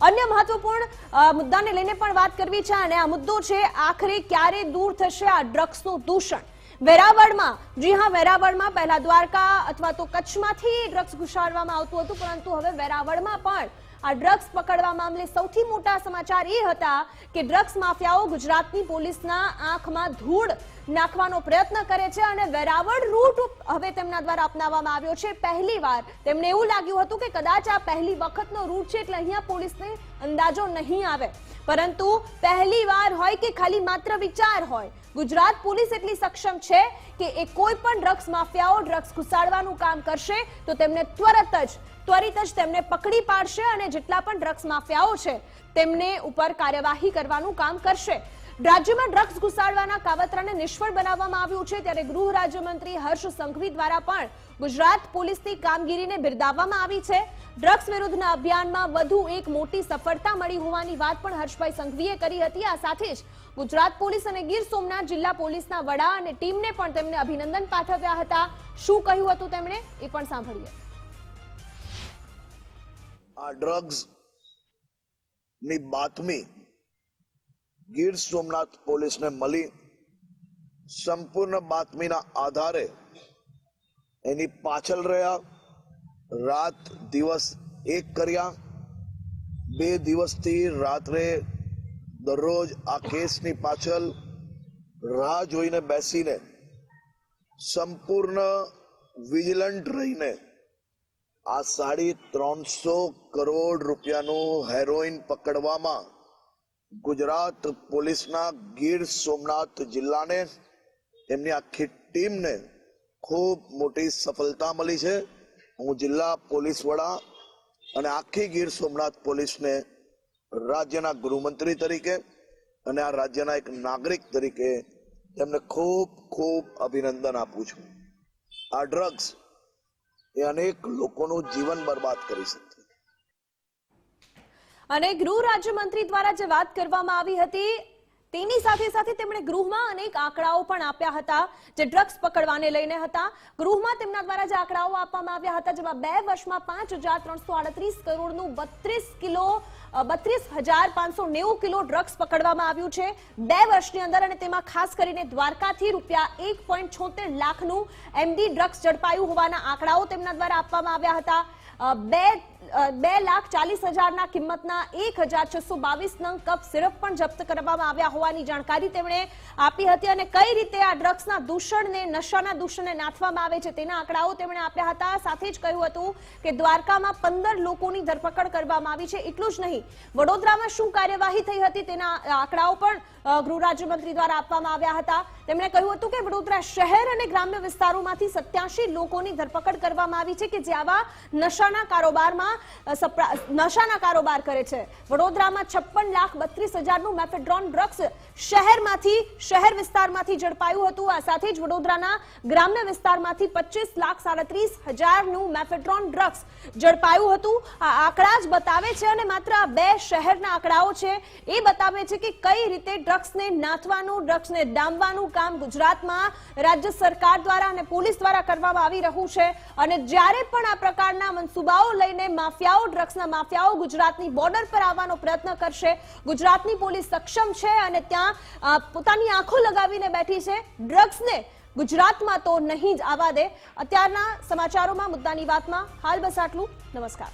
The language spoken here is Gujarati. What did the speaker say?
અન્ય મહત્વપૂર્ણ મુદ્દાને લઈને પણ વાત કરવી છે અને આ મુદ્દો છે આખરે ક્યારે દૂર થશે આ ડ્રગ્સનું દૂષણ? વેરાવળમાં, જી હા, વેરાવળમાં પહેલા દ્વારકા અથવા તો કચ્છમાંથી ડ્રગ્સ ઘુસાડવામાં આવતું હતું, પરંતુ હવે વેરાવળમાં પણ આ ડ્રગ્સ પકડવા મામલે સૌથી મોટા સમાચાર એ હતા કે ડ્રગ્સ માફિયાઓ ગુજરાતની પોલીસના આંખમાં ધૂળ નાખવાનો પ્રયત્ન કરે છે અને વેરાવળ રૂટ હવે તેમના દ્વારા અપનાવવામાં આવ્યો છે. પહેલી વાર તેમને એવું લાગ્યું હતું કે કદાચ આ પહેલી વખતનો રૂટ છે એટલે અહીંયા પોલીસને અંદાજો નહીં આવે. પરંતુ પહેલી વાર હોય કે ખાલી માત્ર વિચાર હોય, ગુજરાત પોલીસ એટલી સક્ષમ છે કે એ કોઈ પણ ડ્રગ્સ માફિયાઓ ડ્રગ્સ ઘુસાડવાનું કામ કરશે, તો તેમને ત્વરત જ, ત્વરિત જ તેમને પકડી પાડશે અને જેટલા પણ ડ્રગ્સ માફિયાઓ છે, તેમને ઉપર કાર્યવાહી કરવાનું કામ કરશે. રાજ્યમાં ડ્રગ્સ ઘુસાડવાના કાવતરાને નિષ્ફળ બનાવવામાં આવ્યું છે ત્યારે ગૃહ રાજ્યમંત્રી હર્ષ સંઘવી દ્વારા પણ ગુજરાત પોલીસની કામગીરીને બિરદાવવામાં આવી છે. ડ્રગ્સ વિરુદ્ધના અભિયાનમાં વધુ એક મોટી સફળતા મળી હોવાની વાત પણ હર્ષભાઈ સંઘવીએ કરી હતી. આ સાથે જ ગુજરાત પોલીસ અને ગીર સોમનાથ જિલ્લા પોલીસના વડા અને ટીમને પણ તેમને અભિનંદન પાઠવ્યા હતા. શું કહ્યું હતું તેમણે? એ પણ સાંભળીએ. આ ડ્રગ્સની બાતમી ગીર સોમનાથ પોલીસને મળી સંપૂર્ણ બાતમીના આધારે એની પાછળ રહ્યા. રાત દિવસ એક કર્યા. બે દિવસથી રાત્રે દરરોજ આ કેસની પાછળ રાહ જોઈને બેસીને સંપૂર્ણ વિજિલન્ટ રહીને આ સાડી ત્રણસો કરોડ રૂપિયાનું હેરોઇન પકડવામાં ગુજરાત પોલીસના ગીર સોમનાથ જિલ્લાને એમની આખી ટીમને ખૂબ મોટી સફળતા મળી છે. હું જિલ્લા પોલીસ વડા અને આખી ગીર સોમનાથ પોલીસને રાજ્યના ગૃહમંત્રી તરીકે અને આ રાજ્યના એક નાગરિક તરીકે તેમને ખૂબ ખૂબ અભિનંદન આપું છું. આ ડ્રગ્સ એ અનેક લોકોનું જીવન બરબાદ કરી શકશે અને ગૃહ રાજ્યમંત્રી દ્વારા જે વાત કરવામાં આવી હતી, તેની સાથે સાથે તેમણે ગૃહમાં અનેક આંકડાઓ પણ આપ્યા હતા, જે ડ્રગ્સ પકડવાને લઈને હતા. ગૃહમાં તેમના દ્વારા જે આંકડાઓ આપવામાં આવ્યા હતા, જેમાં બે વર્ષમાં પાંચ હજાર ત્રણસો આડત્રીસ કરોડનું બત્રીસ કિલો બત્રીસ હજાર પાંચસો નેવું કિલો ડ્રગ્સ પકડવામાં આવ્યું છે. બે વર્ષની અંદર અને તેમાં ખાસ કરીને દ્વારકાથી રૂપિયા એક પોઈન્ટ છોતેર લાખનું એમડી ડ્રગ્સ ઝડપાયું હોવાના આંકડાઓ તેમના દ્વારા આપવામાં આવ્યા હતા. બે બે લાખ ચાલીસ હજારના કિંમતના એક હજાર છસો બાવીસ નંગ કપ સિરપ પણ જપ્ત કરવામાં આવ્યા હોવાની જાણકારી તેમણે આપી હતી અને કઈ રીતે આ ડ્રગ્સના દૂષણને, નશાના દૂષણને નાથવામાં આવે છે તેના આંકડાઓ તેમણે આપ્યા હતા. સાથે જ કહ્યું હતું કે દ્વારકામાં પંદર લોકોની ધરપકડ કરવામાં આવી છે. એટલું જ નહીં, વડોદરામાં શું કાર્યવાહી થઈ હતી તેના આંકડાઓ પણ ગૃહ રાજ્યમંત્રી દ્વારા આપવામાં આવ્યા હતા. તેમણે કહ્યું હતું કે વડોદરા શહેર અને ગ્રામ્ય વિસ્તારોમાંથી સત્યાસી લોકોની ધરપકડ કરવામાં આવી છે કે જે આવા નશાના કારોબારમાં નશાના કારોબાર કરે છે. વડોદરામાં છપ્પન લાખ બત્રીસ હજારનું મેફેડ્રોન ડ્રગ્સ શહેરમાંથી, શહેર વિસ્તારમાંથી ઝડપાયું હતું. આ સાથે જ વડોદરાના ગ્રામ્ય વિસ્તારમાંથી પચીસ લાખ સાડત્રીસ હજારનું મેફેડ્રોન ડ્રગ્સ ઝડપાયું હતું. આ આંકડા જ બતાવે છે અને માત્ર આ બે શહેરના આંકડાઓ છે. એ બતાવે છે કે કઈ રીતે ડ્રગ્સને નાથવાનું, ડ્રગ્સને ડામવાનું કામ ગુજરાતમાં રાજ્ય સરકાર દ્વારા અને પોલીસ દ્વારા કરવામાં આવી રહ્યું છે. અને જ્યારે પણ આ પ્રકારના મનસુબાઓ લઈને માફિયાઓ, ડ્રગ્સના માફિયાઓ ગુજરાતની બોર્ડર પર આવવાનો પ્રયત્ન કરશે. ગુજરાતની પોલીસ સક્ષમ છે અને ત્યાં પોતાની આંખો લગાવીને બેઠી છે. ડ્રગ્સને ગુજરાતમાં તો નહીં જ આવવા દે. અત્યારના સમાચારોમાં, મુદ્દાની વાતમાં, હાલ બસ આટલું. નમસ્કાર.